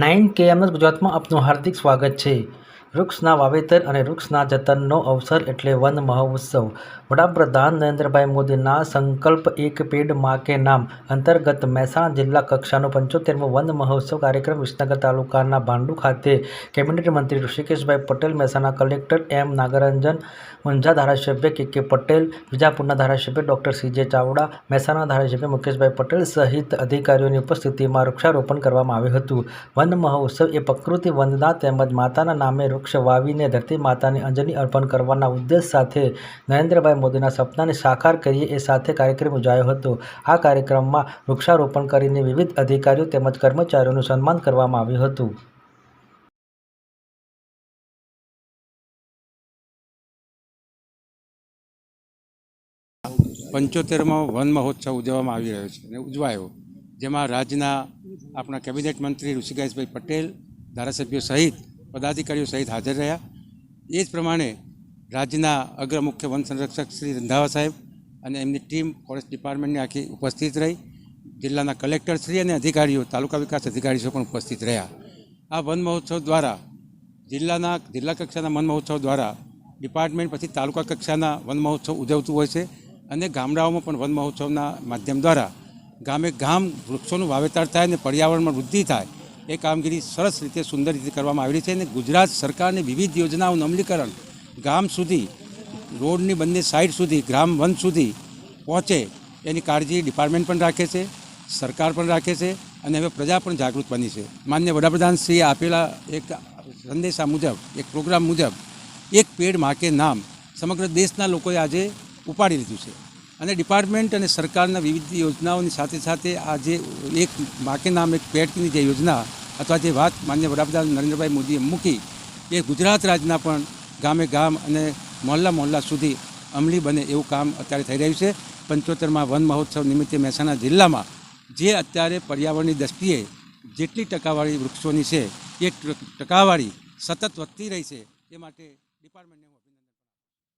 Nine KMS ગુજરાતમાં આપનું હાર્દિક સ્વાગત છે. વૃક્ષના વાવેતર અને વૃક્ષના જતનનો અવસર એટલે વન મહોત્સવ. વડાપ્રધાન નરેન્દ્રભાઈ મોદીના સંકલ્પ એક પેડમાં કે નામ અંતર્ગત મહેસાણા જિલ્લા કક્ષાનો પંચોતેરમો વન મહોત્સવ કાર્યક્રમ વિસનગર તાલુકાના ભાંડુ ખાતે. કેબિનેટ મંત્રી ઋષિકેશભાઈ પટેલ, મહેસાણા કલેક્ટર એમ નાગરંજન, ઊંઝા ધારાસભ્ય કે કે પટેલ, વિજાપુરના ધારાસભ્ય ડૉક્ટર સીજે ચાવડા, મહેસાણા ધારાસભ્ય મુકેશભાઈ પટેલ સહિત અધિકારીઓની ઉપસ્થિતિમાં વૃક્ષારોપણ કરવામાં આવ્યું હતું. વન મહોત્સવ એ પ્રકૃતિ વંદના તેમજ માતાના નામે વાવીને ધરતી માતાને અંજલિ અર્પણ કરવાના ઉદ્દેશ સાથે નરેન્દ્રભાઈ મોદીના સપનાને સાકાર કરીએ એ સાથે કાર્યક્રમ યોજાયો હતો. આ કાર્યક્રમમાં વૃક્ષારોપણ કરીને વિવિધ અધિકારીઓ તેમજ કર્મચારીઓનું સન્માન કરવામાં આવ્યું હતું. પંચોતેરમાં વન મહોત્સવ ઉજવવામાં આવી રહ્યો છે અને ઉજવાયો. જેમાં રાજ્યના આપણા કેબિનેટ મંત્રી ઋષિકેશભાઈ પટેલ, ધારાસભ્યો સહિત પદાધિકારીઓ સહિત હાજર રહ્યા. એ જ પ્રમાણે રાજ્યના અગ્ર મુખ્ય વન સંરક્ષક શ્રી રંધાવા સાહેબ અને એમની ટીમ ફોરેસ્ટ ડિપાર્ટમેન્ટની આખી ઉપસ્થિત રહી. જિલ્લાના કલેક્ટર શ્રી અને અધિકારીઓ, તાલુકા વિકાસ અધિકારીઓ પણ ઉપસ્થિત રહ્યા. આ વન મહોત્સવ દ્વારા જિલ્લાના, જિલ્લા કક્ષાના વન મહોત્સવ દ્વારા ડિપાર્ટમેન્ટ પછી તાલુકા કક્ષાના વન મહોત્સવ ઉજવતું હોય છે અને ગામડાઓમાં પણ વન મહોત્સવના માધ્યમ દ્વારા ગામે ગામ વૃક્ષોનું વાવેતર થાય અને પર્યાવરણમાં વૃદ્ધિ થાય એ કામગીરી સરસ રીતે સુંદર રીતે કરવામાં આવી છે અને ગુજરાત સરકારની વિવિધ યોજનાઓનું અમલીકરણ ગામ સુધી, રોડની બંને સાઈડ સુધી, ગ્રામ વન સુધી પહોંચે એની કાળજી ડિપાર્ટમેન્ટ પણ રાખે છે, સરકાર પણ રાખે છે અને હવે પ્રજા પણ જાગૃત બની છે. માન્ય વડાપ્રધાન શ્રીએ આપેલા એક સંદેશા મુજબ, એક પ્રોગ્રામ મુજબ, એક પેડ માકે નામ સમગ્ર દેશના લોકોએ આજે ઉપાડી લીધું છે. અને ડિપાર્ટમેન્ટ અને સરકારના વિવિધ યોજનાઓની સાથે સાથે આ જે એક માકે નામ, એક પેડની જે યોજના અથવા જે વાત માન્ય વડાપ્રધાન નરેન્દ્રભાઈ મોદીએ મૂકી એ ગુજરાત રાજ્યના પણ ગામે ગામ અને મોહલ્લા મોહલ્લા સુધી અમલી બને એવું કામ અત્યારે થઈ રહ્યું છે. પંચોતેરમાં વન મહોત્સવ નિમિત્તે મહેસાણા જિલ્લામાં જે અત્યારે પર્યાવરણની દ્રષ્ટિએ જેટલી ટકાવાળી વૃક્ષોની છે એ ટકાવાળી સતત વધતી રહી છે એ માટે ડિપાર્ટમેન્ટને